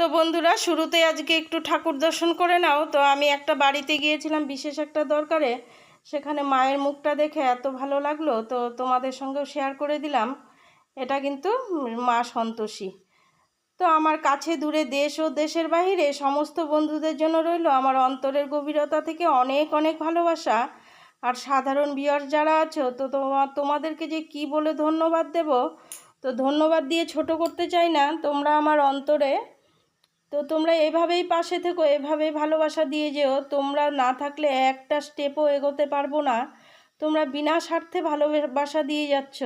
তো বন্ধুরা, শুরুতে আজকে একটু ঠাকুর দর্শন করে নাও। তো আমি একটা বাড়িতে গিয়েছিলাম বিশেষ একটা দরকারে। সেখানে মায়ের মুখটা দেখে এত ভালো লাগল। তো তোমাদের সঙ্গেও শেয়ার করে দিলাম। এটা কিন্তু মা সন্তোষী। তো আমার কাছে দূরে দেশ ও দেশের বাইরে সমস্ত বন্ধুদের জন্য রইল আমার অন্তরের গভীরতা থেকে অনেক অনেক ভালোবাসা। আর সাধারণ বিয়ার যারা আছো, তো তোমার তোমাদেরকে যে কি বলে ধন্যবাদ দেব? তো ধন্যবাদ দিয়ে ছোট করতে চাই না। তোমরা আমার অন্তরে তো তোমরা এভাবেই পাশে থেকো, এভাবেই ভালোবাসা দিয়ে যেও। তোমরা না থাকলে একটা স্টেপও এগোতে পারব না। তোমরা বিনা স্বার্থে ভালোবাসা দিয়ে যাচ্ছ।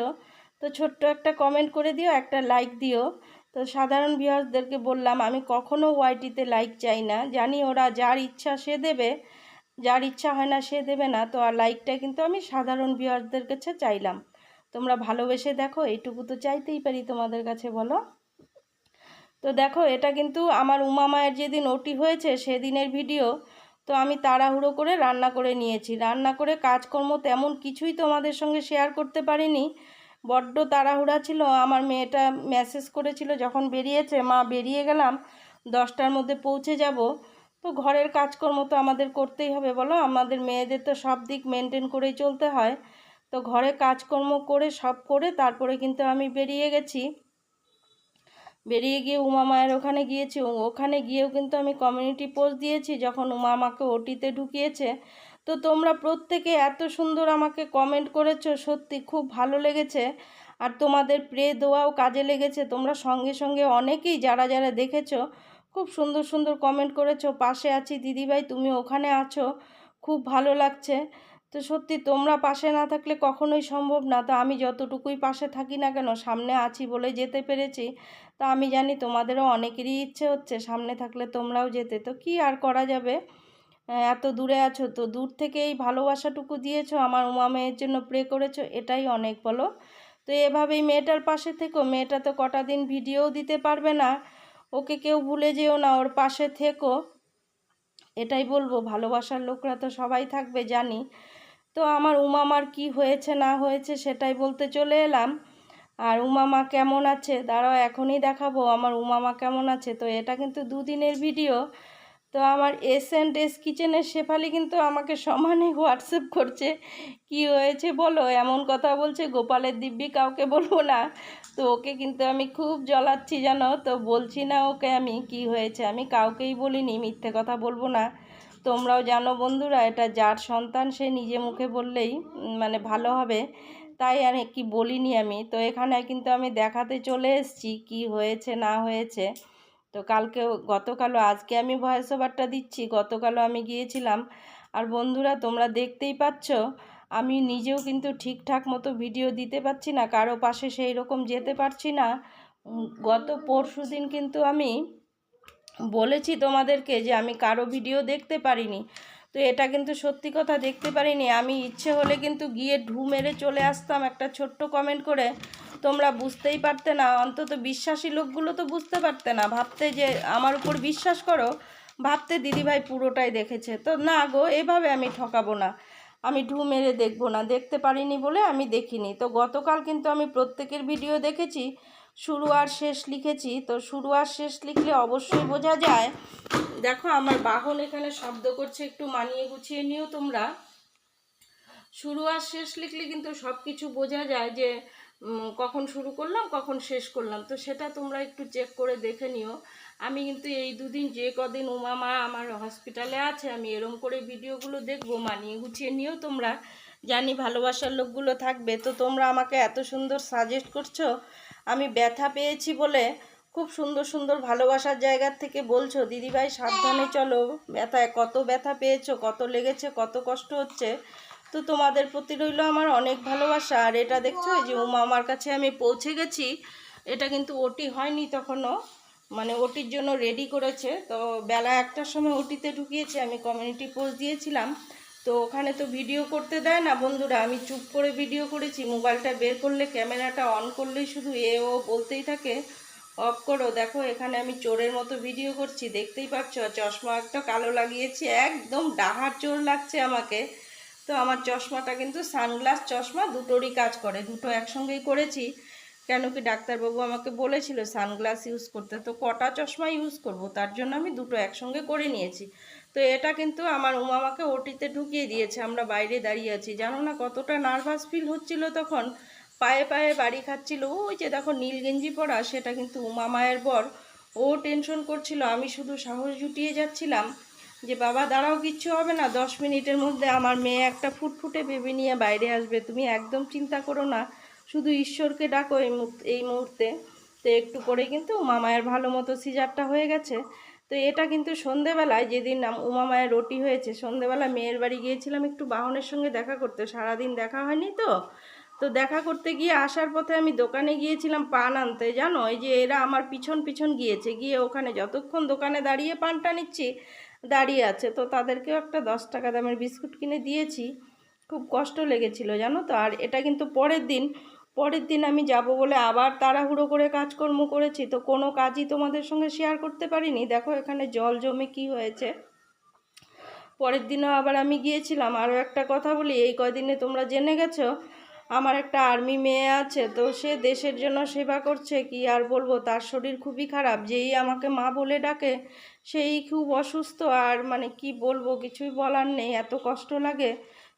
তো ছোট্ট একটা কমেন্ট করে দিও, একটা লাইক দিও। তো সাধারণ ভিউয়ার্সদেরকে বললাম, আমি কখনও ওয়াইটিতে লাইক চাই না। জানি ওরা যার ইচ্ছা সে দেবে, যার ইচ্ছা হয় না সে দেবে না। তো আর লাইকটা কিন্তু আমি সাধারণ ভিউয়ার্সদের কাছে চাইলাম। তোমরা ভালোবেসে দেখো, এইটুকু তো চাইতেই পারি তোমাদের কাছে, বলো। তো দেখো, এটা কিন্তু আমার উমা মায়ের যেদিন ওটি হয়েছে সেদিনের ভিডিও। তো আমি তাড়াহুড়ো করে রান্না করে নিয়েছি। রান্না করে কাজকর্ম তেমন কিছুই তোমাদের সঙ্গে শেয়ার করতে পারিনি। বড্ড তাড়াহুড়া ছিল। আমার মেয়েটা মেসেজ করেছিল, যখন বেরিয়েছে, মা, বেরিয়ে গেলাম, দশটার মধ্যে পৌঁছে যাব। তো ঘরের কাজকর্ম তো আমাদের করতেই হবে, বলো? আমাদের মেয়েদের তো সব দিক মেনটেন করেই চলতে হয়। তো ঘরে কাজকর্ম করে, সব করে, তারপরে কিন্তু আমি বেরিয়ে গেছি। বেরিয়ে গিয়ে উমা মায়ের ওখানে গিয়েছি। ওখানে গিয়েও কিন্তু আমি কমিউনিটি পোস্ট দিয়েছি যখন উমা আমাকে ওটিতে ঢুকিয়েছে। তো তোমরা প্রত্যেকে এত সুন্দর আমাকে কমেন্ট করেছ, সত্যি খুব ভালো লেগেছে। আর তোমাদের প্রে দোয়াও কাজে লেগেছে। তোমরা সঙ্গে সঙ্গে অনেকেই যারা যারা দেখেছ, খুব সুন্দর সুন্দর কমেন্ট করেছ, পাশে আছি দিদিভাই, তুমি ওখানে আছো, খুব ভালো লাগছে। তো সত্যি তোমরা পাশে না থাকলে কখনোই সম্ভব না। তো আমি যতটুকুই পাশে থাকি না কেন, সামনে আছি বলে যেতে পেরেছি। তা আমি জানি তোমাদেরও অনেকেরই ইচ্ছে হচ্ছে, সামনে থাকলে তোমরাও যেতে। তো কি আর করা যাবে? এত দূরে আছো তো, দূর থেকে এই ভালোবাসাটুকু দিয়েছ, আমার উমা মেয়ের জন্য প্রে করেছ, এটাই অনেক বলো। তো এভাবেই মেয়েটার পাশে থেকো, মেয়েটা তো কটা দিন ভিডিওও দিতে পারবে না, ওকে কেউ ভুলে যেও না, ওর পাশে থেকো। এটাই বলব, ভালোবাসার লোকরা তো সবাই থাকবে, জানি। তো আমার উমামার কি হয়েছে না হয়েছে সেটাই বলতে চলে এলাম। আর উমামা কেমন আছে? দাঁড়াও, এখনই দেখাবো। আমার উমামা কেমন আছে? তো এটা কিন্তু দুদিনের ভিডিও। তো আমার এস অ্যান্ড এস কিচেনের শেফালি কিন্তু আমাকে সমানে হোয়াটসঅ্যাপ করছে। কি হয়েছে বলো? এমন কথা বলছে, গোপালের দিব্যি কাউকে বলব না। তো ওকে কিন্তু আমি খুব জ্বলাচ্ছি, জানো? তো বলছি না ওকে আমি, কি হয়েছে? আমি কাউকেই বলিনি, মিথ্যে কথা বলব না। তোমরাও জানো বন্ধুরা, এটা যার সন্তান সে নিজে মুখে বললেই মানে ভালো হবে। তাই আর কি বলিনি আমি। তো এখানে কিন্তু আমি দেখাতে চলে এসেছি কি হয়েছে, না হয়েছে। তো কালকে গতকালও, আজকে আমি ভয়েস ওভারটা দিচ্ছি, গতকালও আমি গিয়েছিলাম। আর বন্ধুরা, তোমরা দেখতেই পাচ্ছ, আমি নিজেও কিন্তু ঠিকঠাক মতো ভিডিও দিতে পারছি না, কারও পাশে সেই রকম যেতে পারছি না। গত পরশু দিন কিন্তু আমি বলেছি তোমাদেরকে যে আমি কারও ভিডিও দেখতে পারিনি। তো এটা কিন্তু সত্যি কথা, দেখতে পারিনি। আমি ইচ্ছে হলে কিন্তু গিয়ে ঢু মেরে চলে আসতাম একটা ছোট্ট কমেন্ট করে। তোমরা বুঝতেই পারতে না, অন্তত বিশ্বাসী লোকগুলো তো বুঝতে পারতে না। ভাবতে যে আমার উপর বিশ্বাস করো, ভাবতে দিদিভাই পুরোটাই দেখেছে। তো না গো, এভাবে আমি ঠকাবো না। আমি ঢু মেরে দেখব না। দেখতে পারিনি বলে আমি দেখিনি। তো গতকাল কিন্তু আমি প্রত্যেকের ভিডিও দেখেছি। শুরু আর শেষ লিখেছি। তো শুরু আর শেষ লিখলে অবশ্যই বোঝা যায় দেখো, আমার বাহন এখানে শব্দ করছে, একটু মানিয়ে গুছিয়ে নিও তোমরা। শুরু আর শেষ লিখলে কিন্তু সব কিছু বোঝা যায় যে কখন শুরু করলাম, কখন শেষ করলাম। তো সেটা তোমরা একটু চেক করে দেখে নিও। আমি কিন্তু এই দুদিন যে কদিন উমা, মা আমার হসপিটালে আছে, আমি এরম করে ভিডিওগুলো দেখব, মানিয়ে গুছিয়ে নিও তোমরা। জানি ভালোবাসার লোকগুলো থাকবে, তো তোমরা আমাকে এত সুন্দর সাজেস্ট করছ। আমি ব্যথা পেয়েছি বলে খুব সুন্দর সুন্দর ভালোবাসার জায়গার থেকে বলছো। দিদিভাই, সাবধানে চলো। ব্যথায় কত ব্যথা পেয়েছ, কত লেগেছে, কত কষ্ট হচ্ছে, তো তোমাদের প্রতি রইল আমার অনেক ভালোবাসা। আর এটা দেখছ, এই যে উমা আমার কাছে আমি পৌঁছে গেছি। এটা কিন্তু ওটি হয়নি তখনও মানে ওটির জন্য রেডি করেছে। তো বেলা একটার সময় ওটিতে ঢুকিয়েছে, আমি কমিউনিটি পোস্ট দিয়েছিলাম। তো ওখানে তো ভিডিও করতে দেয় না বন্ধুরা, আমি চুপ করে ভিডিও করেছি। মোবাইলটা বের করলে, ক্যামেরাটা অন করলেই শুধু এ ও বলতেই থাকে। অফ করো। দেখো, এখানে আমি চোরের মতো ভিডিও করছি। দেখতেই পাচ্ছ, চশমা একটা কালো লাগিয়েছি। একদম ডাহার চোর লাগছে আমাকে। তো আমার চশমাটা কিন্তু সানগ্লাস চশমা, দুটোরই কাজ করে। দুটো একসঙ্গেই করেছি। কেন কি ডাক্তারবাবু আমাকে বলেছিল সানগ্লাস ইউজ করতে। তো কটা চশমা ইউজ করব? তার জন্য আমি দুটো একসঙ্গে করে নিয়েছি। তো এটা কিন্তু আমার উমামাকে ওটিতে ঢুকিয়ে দিয়েছে। আমরা বাইরে দাঁড়িয়ে আছি। জানো না কতটা নার্ভাস ফিল হচ্ছিল তখন। পায়ে পায়ে বাড়ি খাচ্ছিল। ওই যে দেখো নীল গেঞ্জি পরা, সেটা কিন্তু উমা মায়ের বর। ও টেনশন করছিল। আমি শুধু সাহস জুটিয়ে যাচ্ছিলাম যে, বাবা, দাঁড়াও, কিচ্ছু হবে না। দশ মিনিটের মধ্যে আমার মেয়ে একটা ফুটফুটে ভেবে নিয়ে বাইরে আসবে। তুমি একদম চিন্তা করো না। শুধু ঈশ্বরকে ডাকো এই এই মুহূর্তে। তো একটু পরে কিন্তু উমা মায়ের ভালো মতো সিজারটা হয়ে গেছে। তো এটা কিন্তু সন্ধেবেলায় যেদিন উমা মায়ের রুটি হয়েছে, সন্ধেবেলা মেয়ের বাড়ি গিয়েছিলাম একটু বাহনের সঙ্গে দেখা করতে। সারাদিন দেখা হয়নি তো। তো দেখা করতে গিয়ে আসার পথে আমি দোকানে গিয়েছিলাম পান আনতে, জানো? এই যে এরা আমার পিছন পিছন গিয়েছে, গিয়ে ওখানে যতক্ষণ দোকানে দাঁড়িয়ে পানটা নিচ্ছি, দাঁড়িয়ে আছে। তো তাদেরকেও একটা দশ টাকা দামের বিস্কুট কিনে দিয়েছি। খুব কষ্ট লেগেছিল, জানো তো? আর এটা কিন্তু পরের দিন পরের দিন আমি যাব বলে আবার তাড়াহুড়ো করে কাজকর্ম করেছি। তো কোনো কাজই তোমাদের সঙ্গে শেয়ার করতে পারিনি। দেখো এখানে জল জমে কি হয়েছে। পরের দিনও আবার আমি গিয়েছিলাম। আরও একটা কথা বলি, এই কয়দিনে তোমরা জেনে গেছো? আমার একটা আর্মি মেয়ে আছে, তো সে দেশের জন্য সেবা করছে, কি আর বলব? তার শরীর খুবই খারাপ, যেই আমাকে মা বলে ডাকে, সেই খুব অসুস্থ, আর মানে কি বলব, কিছুই বলার নেই, এত কষ্ট লাগে,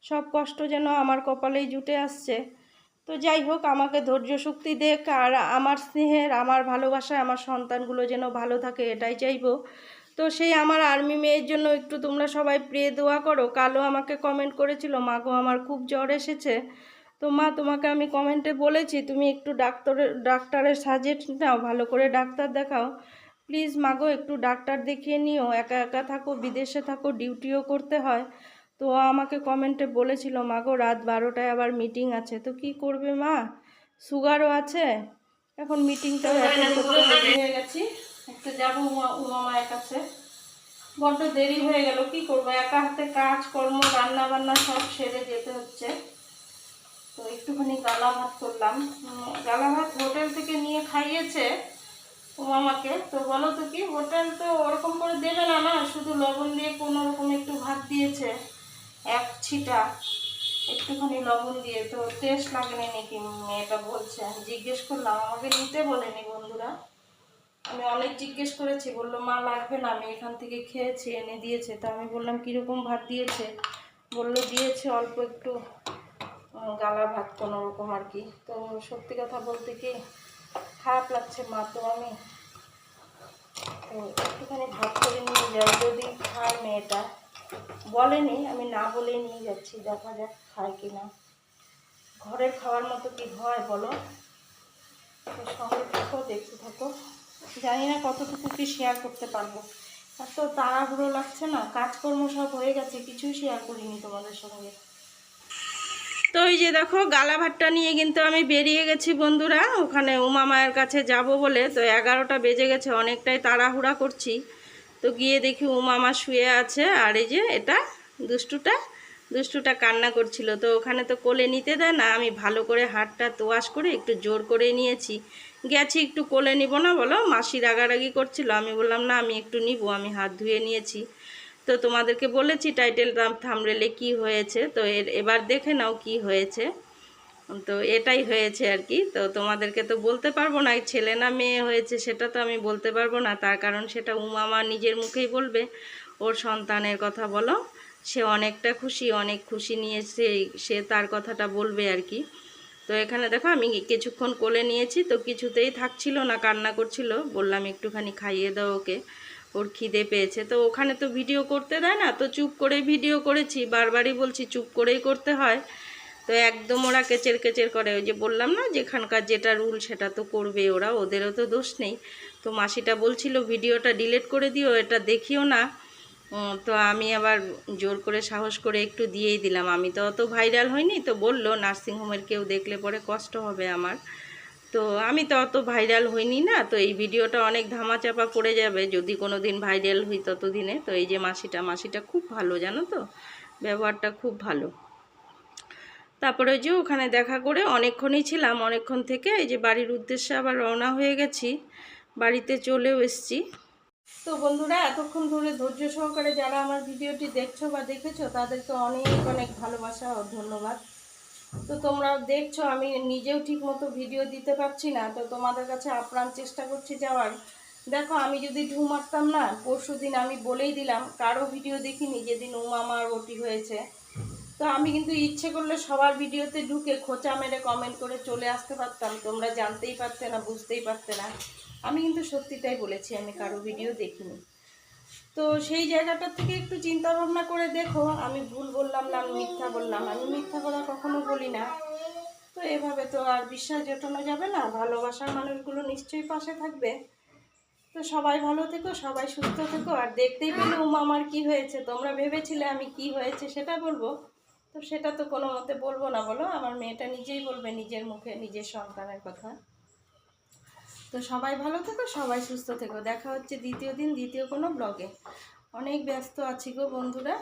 সব কষ্ট যেন আমার কপালেই জুটে আসছে। তো যাই হোক, আমাকে ধৈর্য শক্তি দেখ, আর আমার স্নেহের, আমার ভালোবাসায় আমার সন্তানগুলো যেন ভালো থাকে, এটাই চাইব। তো সেই আমার আর্মি মেয়ের জন্য একটু তোমরা সবাই প্রে দোয়া করো। কালো আমাকে কমেন্ট করেছিল, মা গো, আমার খুব জ্বর এসেছে। তো মা তোমাকে আমি কমেন্টে বলেছি তুমি একটু ডাক্তারের ডাক্তারের সাজেস্ট নাও ভালো করে ডাক্তার দেখাও। প্লিজ মাগো একটু ডাক্তার দেখিয়ে নিও একা একা থাকো বিদেশে থাকো ডিউটিও করতে হয়। তো আমাকে কমেন্টে বলেছিল মাগো রাত বারোটায় আবার মিটিং আছে তো কি করবে মা? সুগারও আছে? এখন মিটিংটাও হয়ে গেছি। একটু যাব উমা উমা মায়ের কাছে। বড্ড দেরি হয়ে গেল কি করব? একা হাতে কাজ কর্ম রান্না বান্না সব সেরে যেতে হচ্ছে। তো একটুখানি গালা ভাত করলাম। গালা ভাত হোটেল থেকে নিয়ে খাইয়েছে ও মামাকে তো বলো তো কি, হোটেল তো ওরকম করে দেবে না না? শুধু লবণ দিয়ে কোনো রকম একটু ভাত দিয়েছে, এক ছিটা। একটুখানি লবণ দিয়ে তো টেস্ট লাগেনি নাকি, মেয়েটা বলছে। জিজ্ঞেস করলাম, আমাকে নিতে বলেনি বন্ধুরা। আমি অনেক জিজ্ঞেস করেছি, বলল, মা, লাগবে না, আমি এখান থেকে খেয়েছি, এনে দিয়েছে। তো আমি বললাম, কীরকম ভাত দিয়েছে? বলল, দিয়েছে অল্প একটু। গালা ভাত কোনো রকম আর কি। তো সত্যি কথা বলতে কি, খারাপ লাগছে মা তো আমি। তো একটুখানি ভাত করে নিয়ে যাই, যদি খায় মেয়েটা। বলেনি, আমি না বলেই নিয়ে যাচ্ছি, দেখা যাক খায় কি না। ঘরের খাওয়ার মতো কি হয় বলো? তো সঙ্গে থাকো দেখতে থাকো। জানি না কতটুকু কি শেয়ার করতে পারব। এত তাড়াহুড়ো লাগছে না, কাজকর্ম সব হয়ে গেছে, কিছুই শেয়ার করিনি তোমাদের সঙ্গে। তো এই যে দেখো, গালা ভাতটা নিয়ে কিন্তু আমি বেরিয়ে গেছি বন্ধুরা। ওখানে উমা মায়ের কাছে যাব বলে। তো এগারোটা বেজে গেছে, অনেকটাই তাড়াহুড়া করছি। তো গিয়ে দেখি উমা মা শুয়ে আছে। আর এই যে এটা দুষ্টুটা দুষ্টুটা কান্না করছিল। তো ওখানে তো কোলে নিতে দেয় না। আমি ভালো করে হাতটা তোয়াশ করে একটু জোর করে নিয়েছি। গেছি একটু কোলে নিব না বলো? মাসি রাগারাগি করছিল। আমি বললাম, না, আমি একটু নিব। আমি হাত ধুয়ে নিয়েছি। তো তোমাদেরকে বলেছি টাইটেল থামরেলে কি হয়েছে, তো এর, এবার দেখে নাও কি হয়েছে। তো এটাই হয়েছে আর কি, তো তোমাদেরকে তো বলতে পারব না ছেলে না মেয়ে হয়েছে সেটা তো আমি বলতে পারব না, তার কারণ সেটা উমামা নিজের মুখেই বলবে, ওর সন্তানের কথা বলো। সে অনেকটা খুশি, অনেক খুশি নিয়ে সে সে তার কথাটা বলবে আর কি। তো এখানে দেখো আমি কিছুক্ষণ কোলে নিয়েছি, তো কিছুতেই থাকছিল না, কান্না করছিল, বললাম একটুখানি খাইয়ে দাও ওকে। ওর খিদে পেয়েছে। তো ওখানে তো ভিডিও করতে দেয় না, তো চুপ করে ভিডিও করেছি। বারবারই বলছি চুপ করেই করতে হয়। তো একদম ওরা কেচের কেচের করে। ওই যে বললাম না, যেখানকার যেটা রুল সেটা তো করবে ওরা, ওদেরও তো দোষ নেই। তো মাসিটা বলছিল, ভিডিওটা ডিলিট করে দিও, এটা দেখিও না। তো আমি আবার জোর করে সাহস করে একটু দিয়েই দিলাম। আমি তো অত ভাইরাল হয়নি তো বলল, নার্সিংহোমের কেউ দেখলে পরে কষ্ট হবে আমার। তো আমি তো অত ভাইরাল হইনি না, তো এই ভিডিওটা অনেক ধামাচাপা পড়ে যাবে, যদি কোনো দিন ভাইরাল হই ততদিনে। তো এই যে মাসিটা মাসিটা খুব ভালো, জানো তো? ব্যবহারটা খুব ভালো। তারপরে যে ওখানে দেখা করে অনেকক্ষণই ছিলাম, অনেকক্ষণ থেকে এই যে বাড়ির উদ্দেশ্যে আবার রওনা হয়ে গেছি, বাড়িতে চলেও এসছি। তো বন্ধুরা, এতক্ষণ ধরে ধৈর্য সহকারে যারা আমার ভিডিওটি দেখছ বা দেখেছ, তাদেরকে অনেক অনেক ভালোবাসা ও ধন্যবাদ। তো তোমরা দেখছ, আমি নিজেও ঠিক মতো ভিডিও দিতে পারছি না, তো তোমাদের কাছে আপ্রাণ চেষ্টা করছি যাওয়ার। দেখো, আমি যদি ঢু মারতাম না, পরশু দিন আমি বলেই দিলাম, কারও ভিডিও দেখিনি যেদিন উমামার ওটি হয়েছে। তো আমি কিন্তু ইচ্ছে করলে সবার ভিডিওতে ঢুকে খোঁচা মেরে কমেন্ট করে চলে আসতে পারতাম, তোমরা জানতেই পারতে না, বুঝতেই পারতে না। আমি কিন্তু সত্যিটাই বলেছি, আমি কারও ভিডিও দেখিনি। তো সেই জায়গাটার থেকে একটু চিন্তা ভাবনা করে দেখো। আমি ভুল বললাম না, আমি মিথ্যা বললাম। আমি মিথ্যা কথা কখনো বলি না। তো এভাবে তো আর বিশ্বাস জটানো যাবে না। ভালোবাসার মানুষগুলো নিশ্চয়ই পাশে থাকবে। তো সবাই ভালো থেকো, সবাই সুস্থ থেকো। আর দেখতেই পেলে, উমা, আমার কি হয়েছে? তোমরা ভেবেছিলে আমি কি হয়েছে? সেটা বলব। তো সেটা তো কোনো মতে বলব না বলো। আমার মেয়েটা নিজেই বলবে নিজের মুখে, নিজের সন্তানের কথা। তো সবাই ভালো থেকো, সবাই সুস্থ থেকো। দেখা হচ্ছে দ্বিতীয় দিন, দ্বিতীয় কোনো ব্লগে অনেক ব্যস্ত আছি গো বন্ধুরা।